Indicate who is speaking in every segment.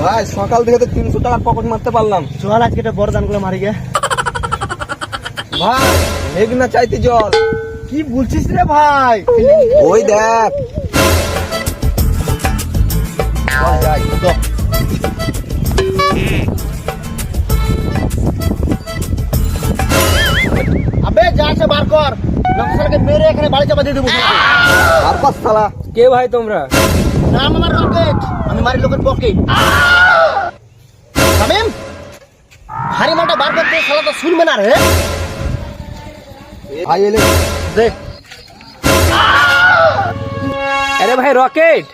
Speaker 1: ভাই সকাল থেকে তো তিনশো টাকার পকেট মারতে পারলাম।
Speaker 2: চল আজকে একটা বড় দানগুলো মারি গে।
Speaker 1: ভাই মেঘ না চাইতে জল।
Speaker 2: কি বলছিস রে ভাই?
Speaker 1: ওই দেখ। যাই
Speaker 2: মেরে এখানে বাড়ি চাপা দিয়ে দেবো।
Speaker 1: আর পাঁচ সালা। কে ভাই তোমরা?
Speaker 2: নাম আমার রকেট। আমি মারি লোকের পকেট শামিম ভারী মালটা বার করতে শালা তো শুনবে না রে।
Speaker 1: ভাই এলে।
Speaker 2: দেখ
Speaker 3: আরে ভাই রকেট।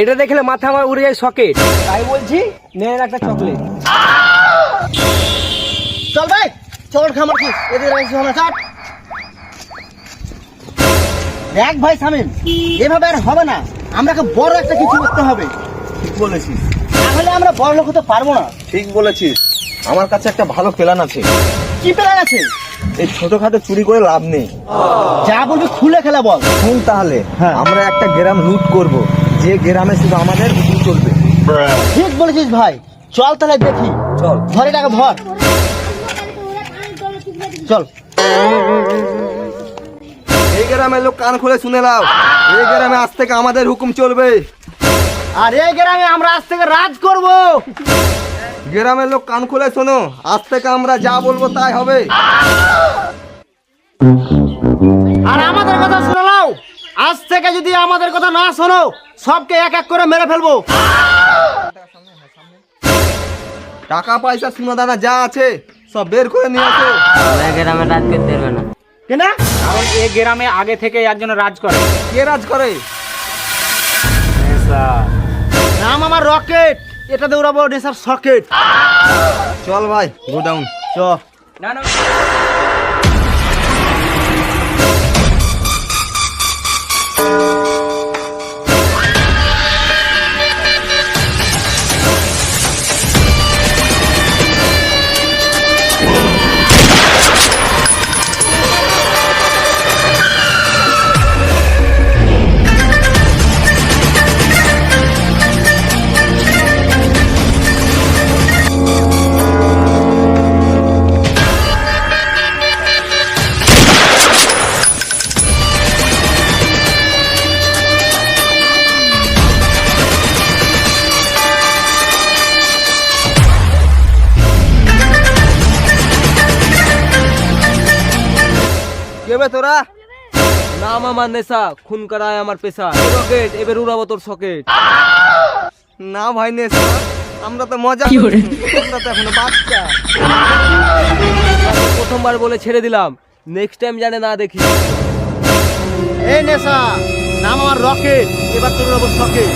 Speaker 3: এটা দেখলে মাথা আমার উড়ে যায় সকেট। তাই বলছি নেন একটা চকলেট।
Speaker 2: চল ভাই চল খামার কি? এদের হবে দেখ ভাই শামিম এভাবে আর হবে না। আমরাকে বড় একটা কিছু করতে হবে।
Speaker 1: ঠিক বলেছিস।
Speaker 2: তাহলে আমরা বড় লোক হতে পারব না।
Speaker 1: ঠিক বলেছিস। আমার কাছে একটা ভালো প্ল্যান আছে।
Speaker 2: কি প্ল্যান আছে?
Speaker 1: এই ছোটখাটো চুরি করে লাভ নেই।
Speaker 2: যা বলবি খুলে খেলা বল।
Speaker 1: শুন তাহলে
Speaker 2: হ্যাঁ।
Speaker 1: আমরা একটা গ্রাম লুট করব। যে গ্রামে শুধু আমাদের হুকুম চলবে।
Speaker 2: ঠিক বলেছিস ভাই। চল তাহলে দেখি।
Speaker 1: চল।
Speaker 2: ধরে টাকা ভর চল।
Speaker 1: এই গ্রামের লোক কান খুলে শুনে নাও। এই গ্রামে আজ থেকে আমাদের হুকুম চলবে।
Speaker 2: আর এই গ্রামে আমরা আজ থেকে রাজ করব।
Speaker 1: গ্রামের লোক কান খুলে শোনো আজ থেকে আমরা যা বলব তাই হবে।
Speaker 2: আর আমাদের কথা শুনে নাও। আজ থেকে যদি আমাদের কথা না শোনো সবকে এক এক করে মেরে ফেলব।
Speaker 1: টাকা পয়সা সোনা দানা যা আছে সব বের করে নিয়ে আসো।
Speaker 3: গ্রামে রাজ করতে পারবে না।
Speaker 2: কেনা?
Speaker 3: কারণ এ গ্রামে আগে থেকে একজন রাজ করে।
Speaker 1: কে রাজ করে?
Speaker 2: নাম আমার রকেট। এটা দৌড়াবো নেশার সকেট।
Speaker 1: চল ভাই গোডাউন
Speaker 2: চ।
Speaker 3: না না।
Speaker 1: কে বে তোরা নাম আমার নেশা খুন করায় আমার পেশা। রকেট এবার উড়াবো তোর সকেট। না ভাই নেশা। আমরা তো মজা করি। আমরা তো এখনও বাচ্চা।
Speaker 3: প্রথমবার বলে ছেড়ে দিলাম। নেক্সট টাইম জানে না দেখি।
Speaker 2: এই নেশা নাম আমার রকেট এবার তোর উড়াবো সকেট।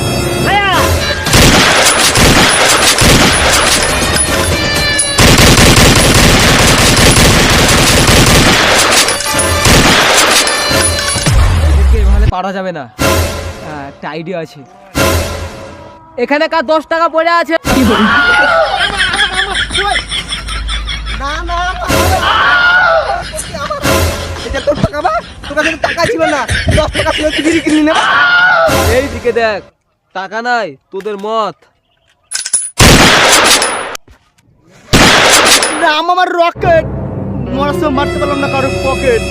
Speaker 3: পারা যাবে না। হ্যাঁ, একটা আইডিয়া আছে। এখানে কার দশ টাকা পড়ে আছে। এই দিকে দেখ টাকা নাই তোদের মত।
Speaker 2: নাম আমার রকেট মরার সময় মারতে পারলাম না কারোর পকেট